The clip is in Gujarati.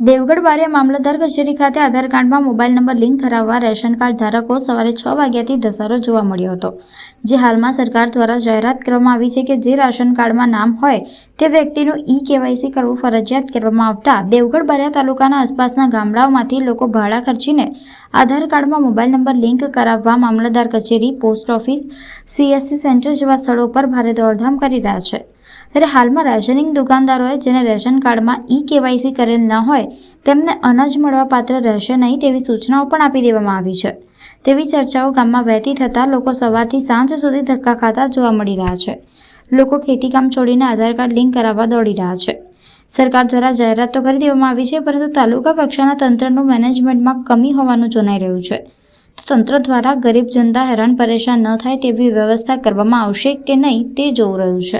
દેવગઢ બારિયા મામલતદાર કચેરી ખાતે આધાર કાર્ડમાં મોબાઈલ નંબર લિંક કરાવવા રેશન કાર્ડ ધારકો સવારે છ વાગ્યાથી ધસારો જોવા મળ્યો હતો. જે હાલમાં સરકાર દ્વારા જાહેરાત કરવામાં આવી છે કે જે રાશન કાર્ડમાં નામ હોય તે વ્યક્તિનું ઈ કેવાયસી કરવું ફરજિયાત કરવામાં આવતા દેવગઢ બારિયા તાલુકાના આસપાસના ગામડાઓમાંથી લોકો ભાડા ખર્ચીને આધાર કાર્ડમાં મોબાઈલ નંબર લિંક કરાવવા મામલતદાર કચેરી, પોસ્ટ ઓફિસ સીએસસી સેન્ટર જેવા સ્થળો પર ભારે દોડધામ કરી રહ્યા છે. ત્યારે હાલમાં રેશનિંગ દુકાનદારોએ જેને રેશન કાર્ડમાં ઈ કેવાયસી કરેલ ન હોય, તેમને અનાજ મળવા પાત્ર રહેશે નહીં તેવી સૂચનાઓ પણ આપી દેવામાં આવી છે. તેવી ચર્ચાઓ ગામમાં વહેતી થતાં લોકો સવારથી સાંજ સુધી ધક્કા ખાતા જોવા મળી રહ્યા છે. લોકો ખેતીકામ છોડીને આધાર કાર્ડ લિંક કરાવવા દોડી રહ્યા છે. સરકાર દ્વારા જાહેરાત તો કરી દેવામાં આવી છે, પરંતુ તાલુકા કક્ષાના તંત્રનું મેનેજમેન્ટમાં કમી હોવાનું જણાઈ રહ્યું છે. તંત્ર દ્વારા ગરીબ જનતા હેરાન પરેશાન ન થાય તેવી વ્યવસ્થા કરવામાં આવશે કે નહીં તે જોવું રહ્યું છે.